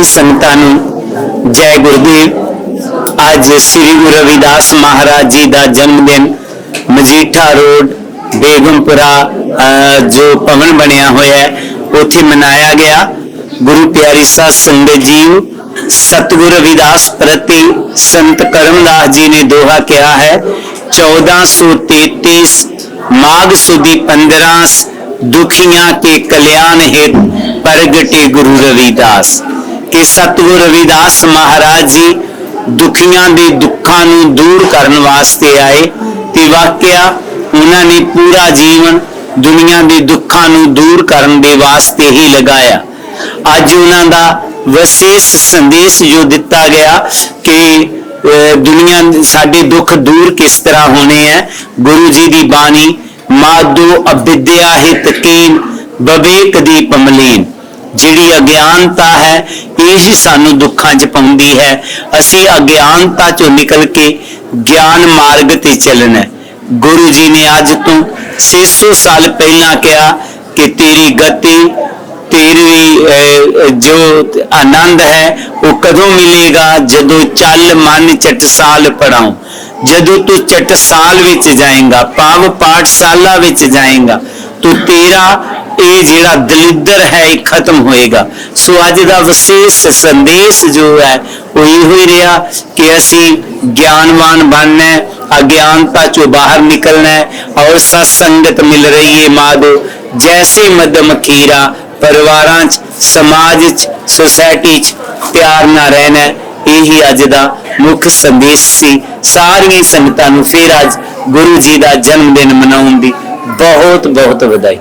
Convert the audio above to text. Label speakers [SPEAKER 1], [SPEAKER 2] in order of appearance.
[SPEAKER 1] ਸਾਰੀ ਸੰਗਤਾਂ ਨੂੰ ਜੈ ਗੁਰਦੇਵ ਅੱਜ ਸ੍ਰੀ ਗੁਰੂ ਰਵਿਦਾਸ ਮਹਾਰਾਜ ਜੀ ਦਾ ਜਨਮ ਦਿਨ ਮਜੀਠਾ ਰੋਡ, ਬੇਗਮਪੁਰਾ ਜੋ ਭਵਨ ਬਣਿਆ ਹੋਇਆ ਹੈ, ਉੱਥੇ ਮਨਾਇਆ ਗਿਆ। ਗੁਰੂ ਪਿਆਰੀ ਸਾਧ ਸੰਗਤ ਜੀਓ ਸਤਿਗੁਰੂ ਰਵਿਦਾਸ ਪ੍ਰਤੀ ਸੰਤ ਕਰਮਦਾਸ ਜੀ ਨੇ ਦੋਹਾ ਕਿਹਾ ਹੈ 1433 ਮਾਘ ਸੁਦੀ 15 ਦੁਖੀਆਂ ਕੇ ਕਲਿਆਣ ਹਿਤ ਪ੍ਰਗਟੇ ਗੁਰੂ ਰਵਿਦਾਸ। ਕਿ ਸਤਿਗੁਰੂ ਰਵਿਦਾਸ ਮਹਾਰਾਜ ਜੀ ਦੁਖੀਆਂ ਦੇ ਦੁੱਖਾਂ ਨੂੰ ਦੂਰ ਕਰਨ ਵਾਸਤੇ ਆਏ ਤੇ ਵਾਕਿਆ ਉਹਨਾਂ ਨੇ ਪੂਰਾ ਜੀਵਨ ਦੁਨੀਆ ਦੇ ਦੁੱਖਾਂ ਨੂੰ ਦੂਰ ਕਰਨ ਦੇ ਵਾਸਤੇ ਹੀ ਲਗਾਇਆ। ਅੱਜ ਉਹਨਾਂ ਦਾ ਵਿਸ਼ੇਸ਼ ਸੰਦੇਸ਼ ਜੋ ਦਿੱਤਾ ਗਿਆ ਕਿ ਅਹ, ਦੁਨੀਆ ਸਾਡੇ ਦੁੱਖ ਦੂਰ ਕਿਸ ਤਰ੍ਹਾਂ ਹੋਣੇ ਹੈ ਗੁਰੂ ਜੀ ਦੀ ਬਾਣੀ ਮਾਦੋ ਅਵਿਦਿਆ ਹਿਤ ਕੀਨ ਬਵੇਕ ਦੀ ਪਮਲੀਨ ਜਿਹੜੀ ਅਗਿਆਨਤਾ ਹੈ, ਇਹ ਹੀ ਸਾਨੂੰ ਦੁੱਖਾਂ 'ਚ ਪਾਉਂਦੀ ਹੈ। ਅਸੀਂ ਅਗਿਆਨਤਾ 'ਚੋਂ ਨਿਕਲ ਕੇ ਗਿਆਨ ਮਾਰਗ ਤੇ ਚੱਲਣਾ ਗੁਰੂ ਜੀ ਨੇ ਅੱਜ ਤੋਂ 600 ਸਾਲ ਪਹਿਲਾਂ ਕਿਹਾ ਕਿ ਤੇਰੀ ਗਤੀ, ਤੇਰੀ ਜੋ ਆਨੰਦ ਹੈ, ਉਹ ਕਦੋਂ ਮਿਲੇਗਾ? ਜਦੋਂ ਚੱਲ ਮਨ ਚਟਸਾਲ ਪੜਾਉ ਜਦੋਂ ਤੂੰ ਚਟਸਾਲ ਵਿੱਚ ਜਾਏਗਾ ਪਾਵ ਪਾਠਸ਼ਾਲਾ ਵਿੱਚ ਜਾਏਗਾ, ਤੂੰ ਤੇਰਾ ਇਹ ਜਿਹੜਾ ਦਲਿੱਦਰ ਹੈ, ਇਹ ਖਤਮ ਹੋਏਗਾ। ਸੋ ਅੱਜ ਦਾ ਵਿਸ਼ੇਸ਼ ਸੰਦੇਸ਼ ਜੋ ਹੈ, ਉਹ ਇਹੋ ਹੀ ਰਿਹਾ ਕਿ ਅਸੀਂ ਗਿਆਨਵਾਨ ਬਣਨਾ ਅਗਿਆਨਤਾ ਚੋਂ ਬਾਹਰ ਨਿਕਲਣਾ ਹੈ ਔਰ ਸਤ ਸੰਗਤ ਮਿਲ ਰਹੀ ਹੈ ਮਾਦੋ ਜੈਸੇ ਮਦਮ ਖੀਰਾ ਪਰਿਵਾਰਾਂ 'ਚ, ਸਮਾਜ 'ਚ ਸੁਸਾਇਟੀ 'ਚ ਪਿਆਰ ਨਾਲ ਰਹਿਣਾ ਇਹੀ ਅੱਜ ਦਾ ਮੁੱਖ ਸੰਦੇਸ਼ ਸੀ। ਸਾਰੀਆਂ ਸੰਗਤਾਂ ਨੂੰ ਫਿਰ ਅੱਜ ਗੁਰੂ ਜੀ ਦਾ ਜਨਮ ਦਿਨ ਮਨਾਉਣ ਦੀ ਬਹੁਤ ਬਹੁਤ ਵਧਾਈ।